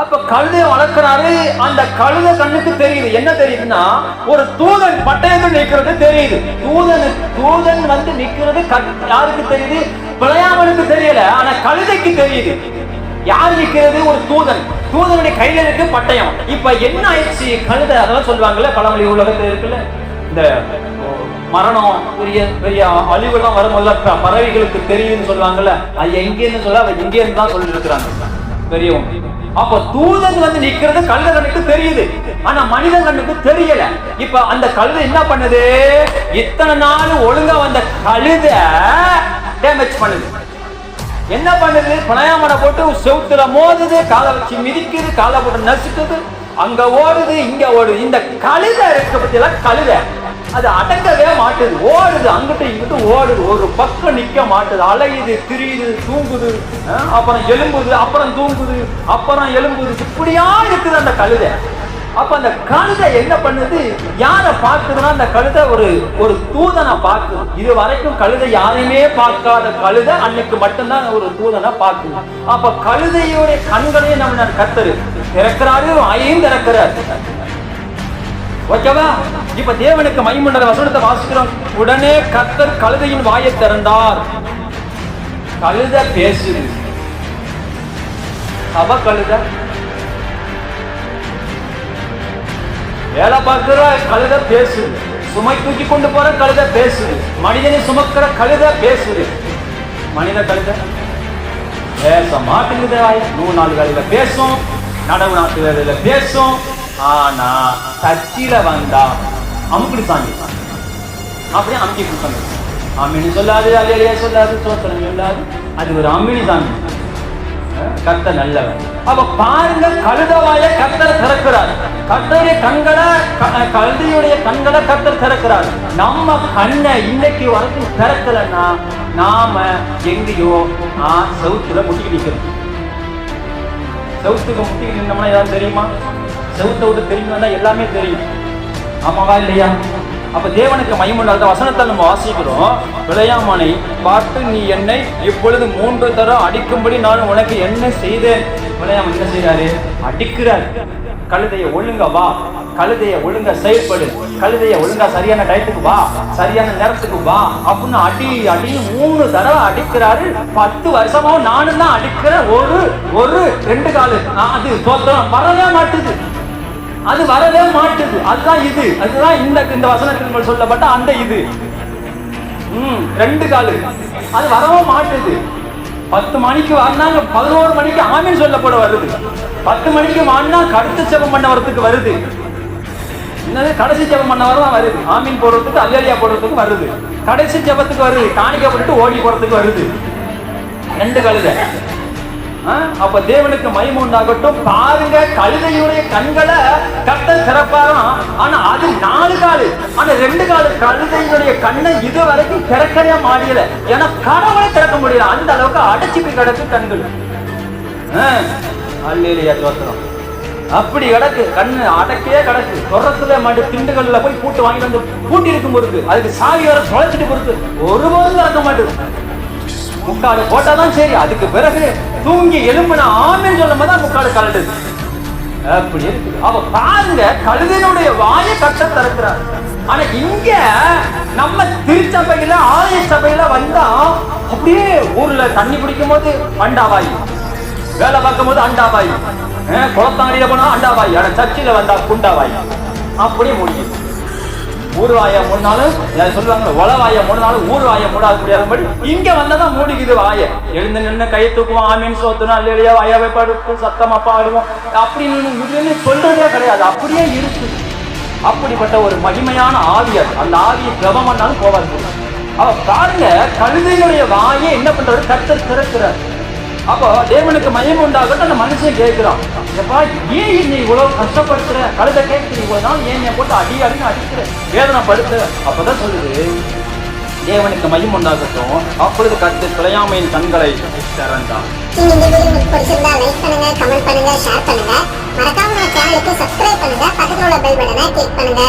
அப்ப கழுதை வளர்க்கிறாரு. அந்த கழுதை கண்ணுக்கு தெரியுது. என்ன தெரியுதுன்னா ஒரு தூதன் பட்டயத்தில் நிற்கிறது தெரியுது. தூதன் தூதன் வந்து நிற்கிறது கண்- யாருக்கு தெரியுது? பிழையாமனுக்கு தெரியல ஆனா கழுதைக்கு தெரியுது. யார் நிற்கிறது ஒரு தூதன். தூதனுடைய கையில இருக்கு பட்டயம். இப்ப என்ன ஆயிடுச்சு? கழுதை அதெல்லாம் சொல்லுவாங்கல்ல பழமொழி உலகத்தில் இருக்குல்ல? இந்த மரணம் பெரிய பெரிய அழிவுலாம் வரும்போது பறவைகளுக்கு தெரியுதுன்னு சொல்லுவாங்கல்ல. அது எங்கேன்னு சொல்ல அவ எங்கேன்னு தான் சொல்லி இருக்கிறாங்க பெரியவங்க. அப்ப தூதன் வந்து நிக்கிறது கழுத கண்ணுக்கு தெரியுது. ஆனா மனிதன் கண்ணுக்கு தெரியல. இப்ப அந்த கழுத என்ன பண்ணுது? இத்தனை நாள் ஒழுங்கா வந்த கழுத டேமேஜ் பண்ணுது. என்ன பண்ணுது? பணயாமனை போட்டு செவுத்துல மோதுது காலை வச்சு மிதிக்குது காலை போட்டு நசுக்குது. அங்க ஓடுது இங்க ஓடுது. இந்த கழுத இருக்க பத்தியெல்லாம் கழுதை. அது அடங்கவே மாட்டுது. ஓடுது அங்கிட்ட இங்கிட்ட ஓடுது. ஒரு பக்கம் நிற்க மாட்டுது. அலையுது திரியுது தூங்குது. அப்புறம் எலும்புது அப்புறம் தூங்குது அப்புறம் எலும்புது இப்படியா இருக்குது அந்த கழுதை. அப்ப அந்த கழுதை என்ன பண்ணுது? யாரை பார்க்குதுன்னா அந்த கழுதை ஒரு ஒரு தூதனை பார்க்குது. இது வரைக்கும் கழுதை யாரையுமே பார்க்காத கழுதை அன்னைக்கு மட்டும்தான் ஒரு தூதனை பார்க்குது. அப்ப கழுதையுடைய கண்களையும் நம்ம கத்தரு. திறக்கிறாரு ஐயும் திறக்கிறாரு. ஓகேவா? இப்ப தேவனுக்கு மைமண்டல வசனத்தை வாசிக்கிறோம். உடனே கத்தர் கழுதையின் வாயை திறந்தார். கழுத பேசுது. அவ கழுத? வேலை பார்க்கிற கழுத பேசுது. சுமை தூக்கி கொண்டு போற கழுத பேசுது. மனிதனை சுமக்கிற கழுத பேசுது. மனித கழுத? பேச மாட்டேங்குது. நூறு நாள் வேலையில பேசும். நடவு நாட்டு வேலையில பேசும். ஆனா சர்ச்சில வந்தா அமுக்குடி சாமி அப்படியே அமுக்கி கொடுத்தாங்க அம்மினி சொல்லாது அலையிலேயே சொல்லாது சோத்திரம் சொல்லாது. அது ஒரு அம்மினி சாமி கத்த நல்லவன் அப்ப பாருங்க கழுதவாய கத்தர் திறக்கிறார். கத்தருடைய கண்களை கழுதியுடைய கழுதையுடைய கண்களை கத்தர் திறக்கிறார். நம்ம கண்ணை இன்னைக்கு வரைக்கும் திறக்கலன்னா நாம எங்கேயோ ஆ, சவுத்துல முட்டி நிக்கிறோம். செவுத்துக்கு முட்டிக்கு நின்னோம்னா ஏதாவது தெரியுமா? செவுத்த விட்டு தெரிஞ்சு வந்தா எல்லாமே தெரியும். ஆமாவா இல்லையா? அப்ப தேவனுக்கு மயமுண்டாத வசனத்தை நம்ம வாசிக்கிறோம். விளையாமனை பார்த்து நீ என்னை இப்பொழுது மூன்று தரம் அடிக்கும்படி நான் உனக்கு என்ன செய்தேன்? விளையாமன் என்ன செய்றாரு? அடிக்கிறார். கழுதைய ஒழுங்க வா. கழுதைய ஒழுங்கா செயல்படு. கழுதைய ஒழுங்கா சரியான டயத்துக்கு வா. சரியான நேரத்துக்கு வா. அப்படின்னு அடி அடின்னு மூணு தடவை அடிக்கிறாரு. பத்து வருஷமா நானும் தான் அடிக்கிறேன் ஒரு ஒரு ரெண்டு காலு. அது தோத்தம். வரவே மாட்டுது. அது வரவே மாட்டுது. அதுதான் இது. அதுதான் இந்த இந்த வசனத்தின் சொல்லப்பட்ட அந்த இது. ம் ரெண்டு காலு. அது வரவே மாட்டுது. பத்து மணிக்கு வந்தாங்க பதினோரு மணிக்கு ஆமீன் சொல்லப்பட வருது. பத்து மணிக்கு வாங்கினா கடுத்து செபம் பண்ண வரத்துக்கு வருது. என்னது? கடைசி ஜபம் பண்ண வரதான் வருது. ஆமீன் போடுறதுக்கு அல்லலியா போடுறதுக்கு வருது. கடைசி ஜபத்துக்கு வருது. காணிக்கை போட்டு ஓடி போறதுக்கு வருது. ரெண்டு கழுதை அப்ப தேவனுக்கு மயம் உண்டாகட்டும். பாருங்க கழுதையுடைய கண்களை கட்ட திறப்பாராம். ஆனா அது நாலு காலு. ஆனா ரெண்டு காலு. கழுதையுடைய கண்ணை இது வரைக்கும் திறக்கவே மாடியல. ஏன்னா கடவுளை திறக்க முடியல. அந்த அளவுக்கு அடைச்சிட்டு கிடக்கு கண்கள். அல்லையா தோத்திரம் அப்படி கிடக்கு. கண்ணு அடக்கே கிடக்கு. தொடரத்துல மாட்டு திண்டுகள்ல போய் பூட்டு வாங்கிட்டு வந்து பூட்டி இருக்கும் பொறுத்து அதுக்கு சாவி வர தொலைச்சிட்டு பொறுத்து. ஒருபோதும் திறக்க மாட்டேது. முக்காடு போட்டாதான் சரி. அதுக்கு பிறகு தூங்கி எலும்புனா ஆமேன்னு சொல்லும் போது முக்காடு கலடுது அப்படி இருக்கு அவ பாருங்க கழுதையினுடைய வாயை கட்ட திறக்கிறார். ஆனா இங்க நம்ம திருச்சபையில ஆலய சபையில வந்தா அப்படியே ஊர்ல தண்ணி பிடிக்கும் போது அண்டாவாய் வேலை பார்க்கும் போது அண்டாவாய் அஹ், போனா அண்டாவாய் ஆனா சர்ச்சில் வந்தா குண்டாவாய் அப்படியே முடியும் ஊர்வாய மூடினாலும் சொல்லுவாங்க உளவாய மூடினாலும் ஊர்வாய மூடாது முடியாதபடி இங்க வந்தாதான் மூடிக்குது வாய. எழுந்து நின்று கை தூக்குவோம் ஆமீன் சோத்துனா இல்லையா வாயாவை படுத்து சத்தமா பாடுவோம். அப்படின்னு இதுன்னு சொல்றதே கிடையாது. அப்படியே இருக்கு. அப்படிப்பட்ட ஒரு மகிமையான ஆவி அது அந்த ஆவியை ஜபம் பண்ணாலும் போவாது அவ பாருங்க கழுதையினுடைய வாயை என்ன பண்றாரு? கத்தர் திறக்கிறார். அப்போ தேவனுக்கு மயம் உண்டாகட்டும் அந்த மனுஷன் கேட்கிறான். எப்பா ஏன் நீ இவ்வளவு கஷ்டப்படுத்துற? கழுத கேட்குற இவ்வளவு நாள் ஏன் என்னை போட்டு அடி அடின்னு அடிக்கிற? வேதனை படுத்து அப்பதான் சொல்லுது தேவனுக்கு மயம் உண்டாகட்டும். அப்பொழுது கத்து துளையாமையின் கண்களை திறந்தான். இந்த வீடியோ உங்களுக்கு பிடிச்சிருந்தா லைக் பண்ணுங்க கமெண்ட் பண்ணுங்க ஷேர் பண்ணுங்க. மறக்காம சேனலுக்கு சப்ஸ்கிரைப் பண்ணுங்க. பக்கத்துல உள்ள பெல் பட்டனை கிளிக் பண்ணுங்க.